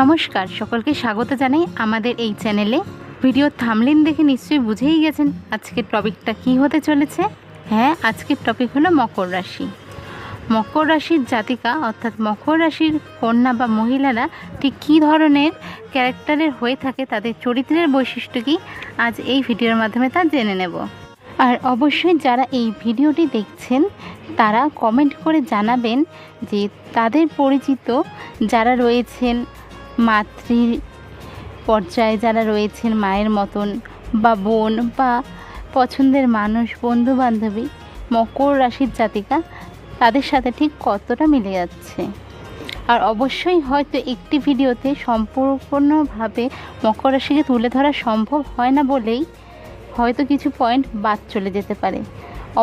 নমস্কার, সকলকে স্বাগত জানাই আমাদের এই চ্যানেলে। ভিডিও থামলেন দেখে নিশ্চয়ই বুঝেই গেছেন আজকের টপিকটা কি হতে চলেছে। হ্যাঁ আজকের টপিক হলো মকর রাশি। মকর রাশির জাতিকা অর্থাৎ মকর রাশির কন্যা বা মহিলারা ঠিক কী ধরনের ক্যারেক্টারের হয়ে থাকে, তাদের চরিত্রের বৈশিষ্ট্য কি, আজ এই ভিডিওর মাধ্যমে তা জেনে নেব। আর অবশ্যই যারা এই ভিডিওটি দেখছেন, তারা কমেন্ট করে জানাবেন যে তাদের পরিচিত যারা রয়েছেন মাতৃ পর্যায়ে যারা রয়েছেন, মায়ের মতন বা বোন বা পছন্দের মানুষ বন্ধু বান্ধবী মকর রাশির জাতিকা, তাদের সাথে ঠিক কতটা মিলে যাচ্ছে? আর অবশ্যই হয়তো একটি ভিডিওতে সম্পূর্ণভাবে মকর রাশিকে তুলে ধরা সম্ভব হয় না বলেই হয়তো কিছু পয়েন্ট বাদ চলে যেতে পারে।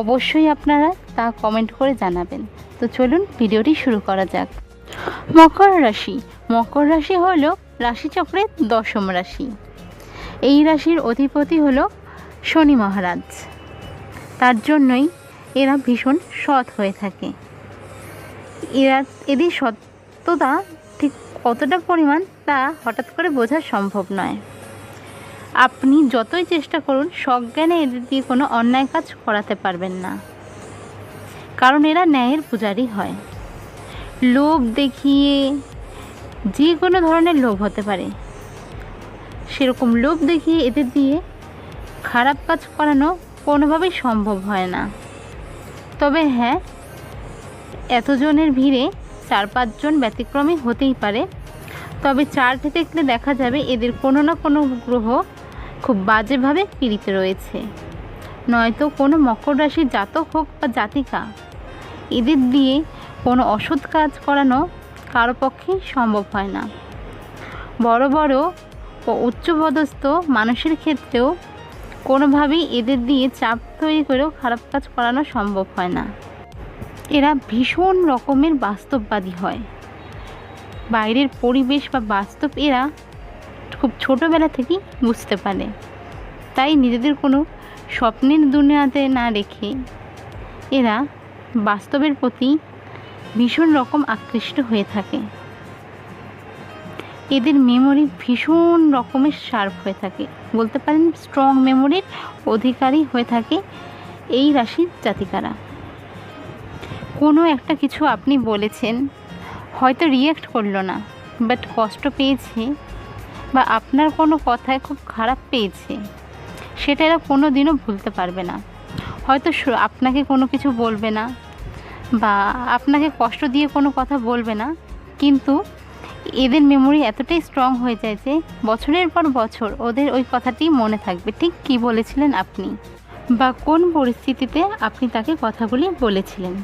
অবশ্যই আপনারা তা কমেন্ট করে জানাবেন। তো চলুন ভিডিওটি শুরু করা যাক। মকর রাশি মকর রাশি হল রাশিচক্রের দশম রাশি। এই রাশির অধিপতি হল শনি মহারাজ। তার জন্যই এরা ভীষণ সৎ হয়ে থাকে। এরা, এদের সত্যতা ঠিক কতটা পরিমাণ তা হঠাৎ করে বোঝা সম্ভব নয়। আপনি যতই চেষ্টা করুন, সজ্ঞানে এদের দিয়ে কোনো অন্যায় কাজ করাতে পারবেন না। কারণ এরা ন্যায়ের পূজারই হয়। লোভ দেখিয়ে যে কোনো ধরনের লোভ হতে পারে। সেরকম লোভ দেখিয়ে এদের দিয়ে খারাপ কাজ করানো কোনোভাবেই সম্ভব হয় না। তবে হ্যাঁ এতজনের ভিড়ে চার পাঁচজন ব্যতিক্রমী হতেই পারে। তবে চার্ট দেখলে দেখা যাবে এদের কোনো না কোনো গ্রহ খুব বাজেভাবে পীড়িত রয়েছে। নয়তো কোনো মকর রাশির জাতক হোক বা জাতিকা, এদের দিয়ে কোনো অসৎ কাজ করানো কারও পক্ষেই সম্ভব হয় না। বড় বড় ও উচ্চপদস্থ মানুষের ক্ষেত্রেও কোনোভাবেই এদের দিয়ে চাপ তৈরি করেও খারাপ কাজ করানো সম্ভব হয় না। এরা ভীষণ রকমের বাস্তববাদী হয়। বাইরের পরিবেশ বা বাস্তব এরা খুব ছোটোবেলা থেকেই বুঝতে পারে। তাই নিজেদের কোনো স্বপ্নের দুনিয়াতে না রেখে এরা বাস্তবের প্রতি ভীষণ রকম আকৃষ্ট হয়ে থাকে। এদের মেমোরি ভীষণ রকমের শার্প হয়ে থাকে। বলতে পারেন স্ট্রং মেমোরির অধিকারী হয়ে থাকে এই রাশির জাতিকারা। কোনো একটা কিছু আপনি বলেছেন, হয়তো রিয়্যাক্ট করল না বাট কষ্ট পেয়েছে বা আপনার কোনো কথায় খুব খারাপ পেয়েছে, সেটা এরা কোনো দিনও ভুলতে পারবে না। হয়তো আপনাকে কোনো কিছু বলবে না বা আপনাকে কষ্ট দিয়ে কোনো কথা বলবে না, কিন্তু এদের মেমোরি এতটাই স্ট্রং হয়ে যায় যে বছরের পর বছর ওদের ওই কথাটি মনে থাকবে। ঠিক কী বলেছিলেন আপনি? বা কোন পরিস্থিতিতে আপনি তাকে কথাগুলি বলেছিলেন?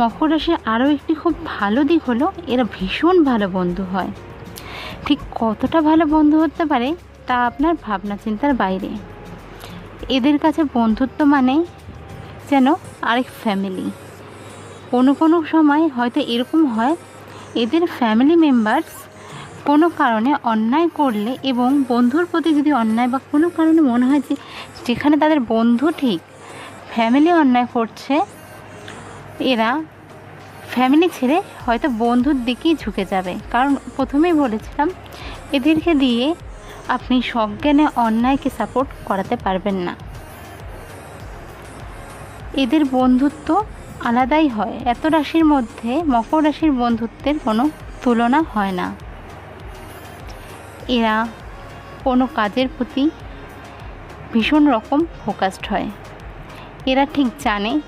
মকর রাশির আরও একটি খুব ভালো দিক হলো, এরা ভীষণ ভালো বন্ধু হয়। ঠিক কতটা ভালো বন্ধু হতে পারে তা আপনার ভাবনা চিন্তার বাইরে। এদের কাছে বন্ধুত্ব মানে যেন আরেক ফ্যামিলি কোনো কোনো সময় হয়তো এরকম হয়, এদের ফ্যামিলি মেম্বার্স কোনো কারণে অন্যায় করলে এবং বন্ধুর প্রতি যদি অন্যায় বা কোনো কারণে মনে হয় যে যেখানে তাদের বন্ধু ঠিক ফ্যামিলি অন্যায় করছে, এরা ফ্যামিলি ছেড়ে হয়তো বন্ধুর দিকেই ঝুঁকে যাবে। কারণ প্রথমেই বলেছিলাম, এদেরকে দিয়ে আপনি সজ্ঞানে অন্যায়কে সাপোর্ট করাতে পারবেন না। এদের বন্ধুত্ব আলাদাই হয়। এত রাশির মধ্যে মকর রাশির বন্ধুত্বের কোনো তুলনা হয় না। এরা কোনো কাজের প্রতি ভীষণ রকম ফোকাসড হয়। এরা ঠিক জানে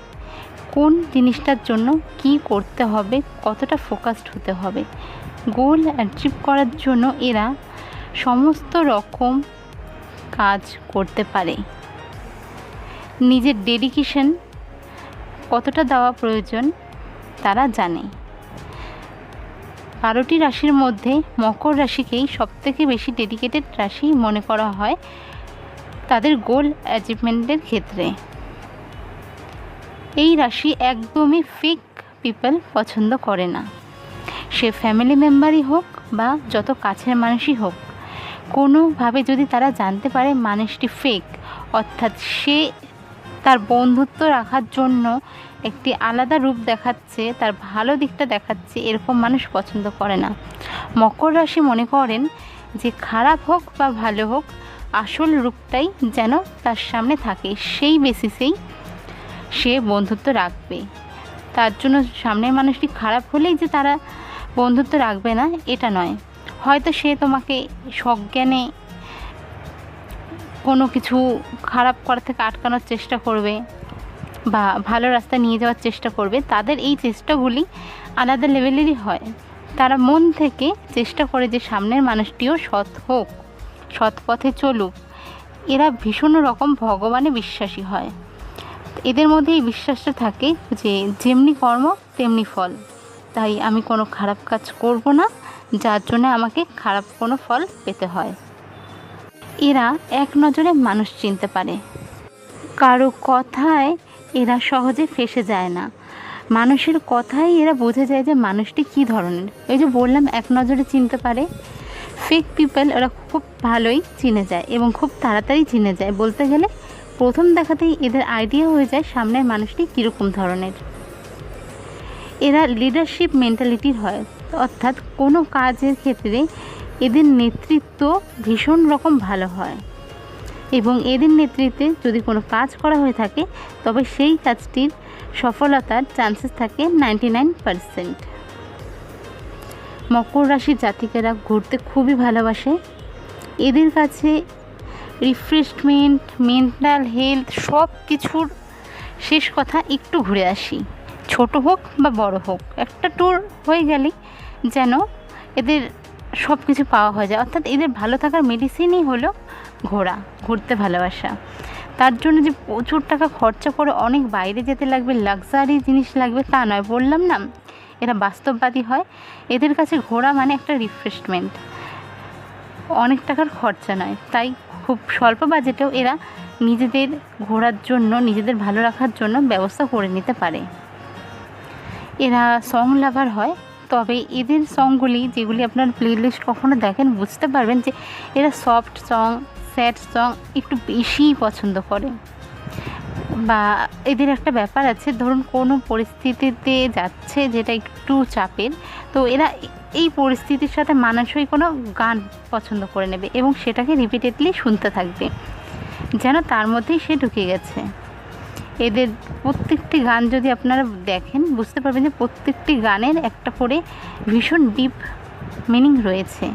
কোন জিনিসটার জন্য কি করতে হবে, কতটা ফোকাসড হতে হবে। গোল অ্যাচিভ করার জন্য এরা সমস্ত রকম কাজ করতে পারে। নিজের ডেডিকেশন কতটা দেওয়া প্রয়োজন তারা জানে। বারোটি রাশির মধ্যে মকর রাশিকেই সবথেকে বেশি ডেডিকেটেড রাশি মনে করা হয় তাদের গোল অ্যাচিভমেন্টের ক্ষেত্রে। এই রাশি একদমই ফেক পিপল পছন্দ করে না। সে ফ্যামিলি মেম্বারই হোক বা যত কাছের মানুষই হোক, কোনোভাবে যদি তারা জানতে পারে মানুষটি ফেক অর্থাৎ সে তার বন্ধুত্ব রাখার জন্য একটি আলাদা রূপ দেখাচ্ছে, তার ভালো দিকটা দেখাচ্ছে, এরকম মানুষ পছন্দ করে না। মকর রাশি মনে করেন যে খারাপ হোক বা ভালো হোক, আসল রূপটাই যেন তার সামনে থাকে, সেই বেসিসেই সে বন্ধুত্ব রাখবে। তার জন্য সামনের মানুষটি খারাপ হলেই যে তারা বন্ধুত্ব রাখবে না, এটা নয়। হয়তো সে তোমাকে সজ্ঞানে কোনো কিছু খারাপ করা থেকে আটকানোর চেষ্টা করবে বা ভালো রাস্তা নিয়ে যাওয়ার চেষ্টা করবে, তাদের এই চেষ্টাগুলি আলাদা লেভেলেরই হয়। তারা মন থেকে চেষ্টা করে যে সামনের মানুষটিও সৎ হোক, সৎ পথে চলুক। এরা ভীষণ রকম ভগবানে বিশ্বাসী হয়। এদের মধ্যে এই বিশ্বাসটা থাকে যে যেমনি কর্ম, তেমনি ফল। তাই আমি কোনো খারাপ কাজ করব না, যার জন্য আমাকে খারাপ কোনো ফল পেতে হয়। এরা এক নজরে মানুষ চিনতে পারে। কারও কথায় এরা সহজে ফেসে যায় না। মানুষের কথাই এরা বোঝা যায় যে মানুষটি কী ধরনের। এই যে বললাম, এক নজরে চিনতে পারে। ফেক পিপল ওরা খুব ভালোই চিনে যায় এবং খুব তাড়াতাড়ি চিনে যায়। বলতে গেলে প্রথম দেখাতেই এদের আইডিয়া হয়ে যায় সামনের মানুষটি কীরকম ধরনের। এরা লিডারশিপ মেন্টালিটির হয়। অর্থাৎ কোনো কাজের ক্ষেত্রে এদের নেতৃত্ব ভীষণ রকম ভালো হয়। এবং এদের নেতৃত্বে যদি কোনো কাজ করা হয়ে থাকে, তবে সেই কাজটির সফলতার চান্সেস থাকে নাইনটি নাইন পারসেন্ট মকর রাশির জাতিকেরা ঘুরতে খুবই ভালোবাসে। এদের কাছে রিফ্রেশমেন্ট মেন্টাল হেলথ সব কিছুর শেষ কথা একটু ঘুরে আসি। ছোট হোক বা বড় হোক, একটা ট্যুর হয়ে গেলেই যেন এদের সব কিছু পাওয়া হয়ে যায়। অর্থাৎ এদের ভালো থাকার মেডিসিনই হলো ঘোরা ঘুরতে ভালোবাসা। তার জন্য যে প্রচুর টাকা খরচা করে অনেক বাইরে যেতে লাগবে লাক্সারি জিনিস লাগবে, তা নয়। বললাম না, এরা বাস্তববাদী হয়। এদের কাছে ঘোরা মানে একটা রিফ্রেশমেন্ট অনেক টাকার খরচা নয়। তাই খুব স্বল্প বাজেটেও এরা নিজেদের ঘোরার জন্য, নিজেদের ভালো রাখার জন্য ব্যবস্থা করে নিতে পারে। এরা সং লাভার হয়। তবে এদের সংগুলি যেগুলি আপনার প্লেলিস্ট কখনো দেখেন, বুঝতে পারবেন যে এরা সফট সং স্যাড সং একটু বেশিই পছন্দ করে। বা এদের একটা ব্যাপার আছে, ধরুন কোনো পরিস্থিতিতে যাচ্ছে যেটা একটু চাপের, তো এরা এই পরিস্থিতির সাথে মানানসই কোনো গান পছন্দ করে নেবে এবং সেটাকে রিপিটেডলি শুনতে থাকবে। যেন তার মধ্যেই সে ঢুকে গেছে। এদের প্রত্যেকটি গান যদি আপনারা দেখেন, বুঝতে পারবেন যে প্রত্যেকটি গানের একটা করে ভীষণ ডিপ মিনিং রয়েছে।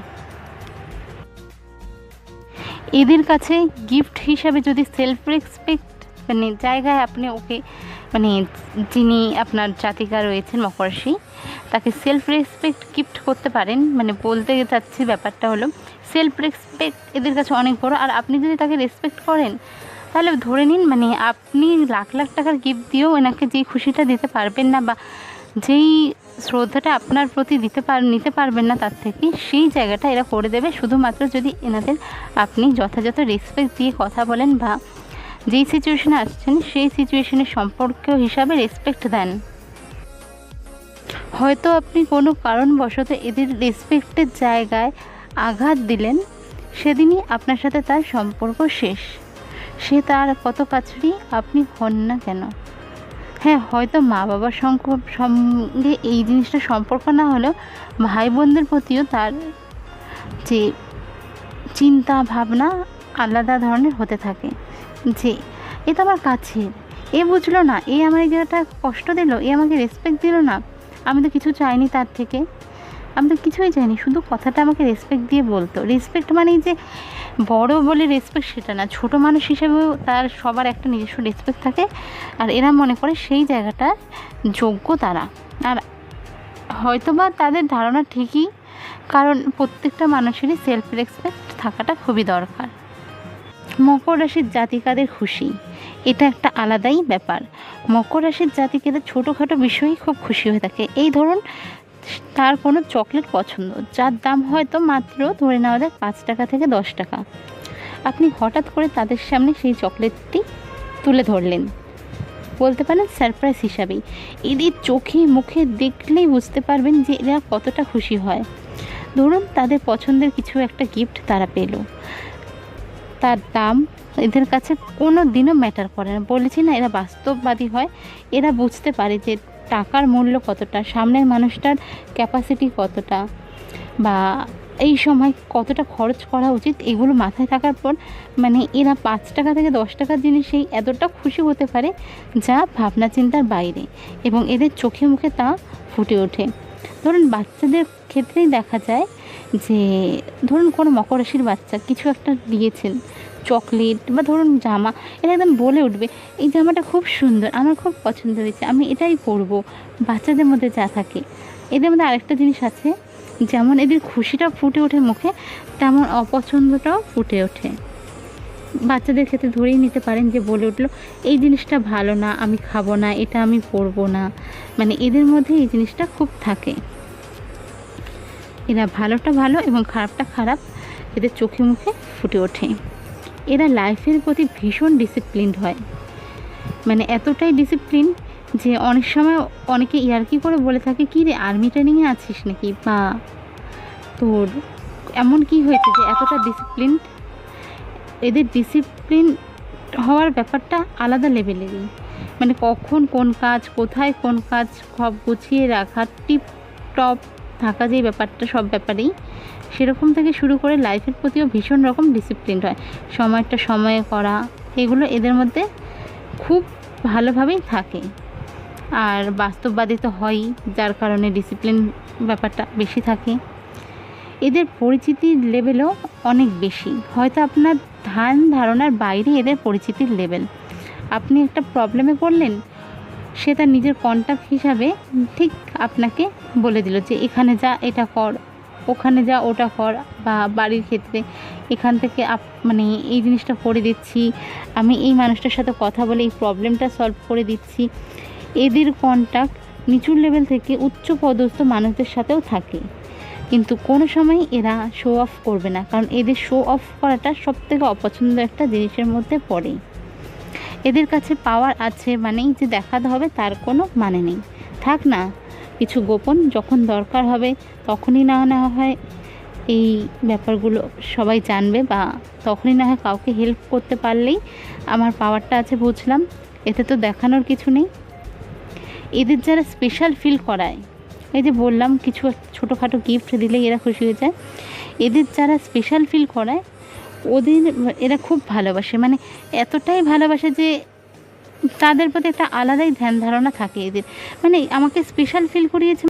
এদের কাছে গিফট হিসাবে যদি সেলফ রেসপেক্ট মানে জায়গায় আপনি ওকে মানে যিনি আপনার জাতিকা রয়েছেন মকরাশি তাকে সেলফ রেসপেক্ট গিফট করতে পারেন। মানে বলতে চাচ্ছি ব্যাপারটা হলো সেলফ রেসপেক্ট এদের কাছে অনেক বড়। আর আপনি যদি তাকে রেসপেক্ট করেন তাহলে ধরে নিন মানে আপনি লাখ লাখ টাকার গিফট দিয়েও এনাকে যেই খুশিটা দিতে পারবেন না বা যেই শ্রদ্ধাটা আপনার প্রতি দিতে পার, নিতে পারবেন না, তার থেকে সেই জায়গাটা এরা করে দেবে। শুধুমাত্র যদি এনাদের আপনি যথাযথ রেসপেক্ট দিয়ে কথা বলেন বা যেই সিচুয়েশনে আসছেন, সেই সিচুয়েশনের সম্পর্ক হিসাবে রেসপেক্ট দেন। হয়তো আপনি কোনো কারণবশত এদের রেসপেক্টের জায়গায় আঘাত দিলেন, সেদিনই আপনার সাথে তার সম্পর্ক শেষ। সে তার কত কাছেরই আপনি হন না কেন? হ্যাঁ হয়তো মা বাবার সঙ্গে এই জিনিসটা সম্পর্ক না হলেও ভাই বোনদের প্রতিও তার যে চিন্তা, ভাবনা আলাদা ধরনের হতে থাকে। যে, এ তো আমার কাছের, এ বুঝলো না, এ আমার জায়গাটা কষ্ট দিল, এ আমাকে রেসপেক্ট দিল না, আমি তো কিছু চাইনি তার থেকে। আমি তো কিছুই চাইনি, শুধু কথাটা আমাকে রেসপেক্ট দিয়ে বলতো। রেসপেক্ট মানে যে বড় বলে রেসপেক্ট সেটা না। ছোট মানুষ হিসেবেও তার সবার একটা নিজস্ব রেসপেক্ট থাকে। আর এরা মনে করে সেই জায়গাটা যোগ্য তারা। আর হয়তোবা তাদের ধারণা ঠিকই, কারণ প্রত্যেকটা মানুষেরই সেলফ রেসপেক্ট থাকাটা খুবই দরকার। মকর রাশির জাতিকাদের খুশি, এটা একটা আলাদাই ব্যাপার। মকর রাশির জাতিকেরা ছোটোখাটো বিষয়েই খুব খুশি হয়ে থাকে। এই ধরুন তার কোনো চকলেট পছন্দ, যার দাম হয়তো মাত্র ধরে নেওয়া যায় পাঁচ টাকা থেকে দশ টাকা। আপনি হঠাৎ করে তাদের সামনে সেই চকলেটটি তুলে ধরলেন। বলতে পারেন সারপ্রাইজ হিসাবেই। এদের চোখে মুখে দেখলেই বুঝতে পারবেন যে এরা কতটা খুশি হয়। ধরুন তাদের পছন্দের কিছু একটা গিফট তারা পেল। তার দাম এদের কাছে কোনো দিনও ম্যাটার করে না। বলেছি না, এরা বাস্তববাদী হয়। এরা বুঝতে পারে যে টাকার মূল্য কতটা, সামনের মানুষটার ক্যাপাসিটি কতটা, বা এই সময় কতটা খরচ করা উচিত, এগুলো মাথায় থাকার পর মানে এরা পাঁচ টাকা থেকে দশ টাকার জিনিসেই এতটা খুশি হতে পারে যা ভাবনা চিন্তার বাইরে এবং এদের চোখে মুখে তা ফুটে ওঠে। ধরুন বাচ্চাদের ক্ষেত্রেই দেখা যায় যে, ধরুন কোনো মকর রাশির বাচ্চা কিছু একটা দিয়েছেন চকলেট বা ধরুন জামা, এটা একদম বলে উঠবে। এই জামাটা খুব সুন্দর, আমার খুব পছন্দ হয়েছে, আমি এটাই পরবো, বাচ্চাদের মধ্যে যা থাকে। এদের মধ্যে আরেকটা জিনিস আছে, যেমন এদের খুশিটা ফুটে ওঠে মুখে, তেমন অপছন্দটাও ফুটে ওঠে। বাচ্চাদের ক্ষেত্রে ধরেই নিতে পারেন যে বলে উঠল, এই জিনিসটা ভালো না, আমি খাব না, এটা আমি পরবো না। মানে এদের মধ্যে এই জিনিসটা খুব থাকে। এরা ভালোটা ভালো এবং খারাপটা খারাপ, এদের চোখে মুখে ফুটে ওঠে। এরা লাইফের প্রতি ভীষণ ডিসিপ্লিনড হয়। মানে এতটাই ডিসিপ্লিন যে অনেক সময় অনেকে ইয়ার্কি করে বলে থাকে, কি রে আর্মি ট্রেনিংয়ে আছিস নাকি? বা তোর এমন কি হয়েছে যে এতটা ডিসিপ্লিন এদের ডিসিপ্লিন হওয়ার ব্যাপারটা আলাদা লেভেলেরই মানে কখন কোন কাজ, কোথায় কোন কাজ সব গুছিয়ে রাখা টিপ টপ থাকা যে ব্যাপারটা, সব ব্যাপারেই। সেরকম থেকে শুরু করে লাইফের প্রতিও ভীষণ রকম ডিসিপ্লিন হয়। সময়টা সময়ে করা, এগুলো এদের মধ্যে খুব ভালোভাবেই থাকে। আর বাস্তববাদী তো হয়ই, যার কারণে ডিসিপ্লিন ব্যাপারটা বেশি থাকে। এদের পরিচিতির লেভেলও অনেক বেশি। হয়তো আপনার ধ্যান ধারণার বাইরে এদের পরিচিতির লেভেল আপনি একটা প্রবলেমে পড়লেন সে তার নিজের কন্ট্যাক্ট হিসাবে ঠিক আপনাকে বলে দিল যে এখানে যা, এটা কর, ওখানে যা, ওটা কর, বা বাড়ির ক্ষেত্রে এখান থেকে আপ মানে এই জিনিসটা করে দিচ্ছি, আমি এই মানুষটার সাথে কথা বলে এই প্রবলেমটা সলভ করে দিচ্ছি। এদের কন্ট্যাক্ট নিচুর লেভেল থেকে উচ্চ পদস্থ মানুষদের সাথেও থাকে। কিন্তু কোনো সময় এরা শো অফ করবে না, কারণ এদের শো অফ করাটা সবথেকে অপছন্দ একটা জিনিসের মধ্যে পড়ে এদের কাছে পাওয়ার আছে মানেই যে দেখাতে হবে, তার কোনো মানে নেই। থাক না, কিছু গোপন যখন দরকার হবে তখনই না নেওয়া হয় এই ব্যাপারগুলো সবাই জানবে বা তখনই না হয় কাউকে হেল্প করতে পারলেই আমার পাওয়ারটা আছে বুঝলাম, এতে তো দেখানোর কিছু নেই। এদের যারা স্পেশাল ফিল করায়, এই যে বললাম কিছু ছোটোখাটো গিফট দিলেই এরা খুশি হয়ে যায়, এদের যারা স্পেশাল ফিল করায় ওদের এরা খুব ভালোবাসে মানে এতটাই ভালোবাসে যে তাদের প্রতি একটা আলাদাই ধ্যান ধারণা থাকে এদের। মানে আমাকে স্পেশাল ফিল করিয়েছে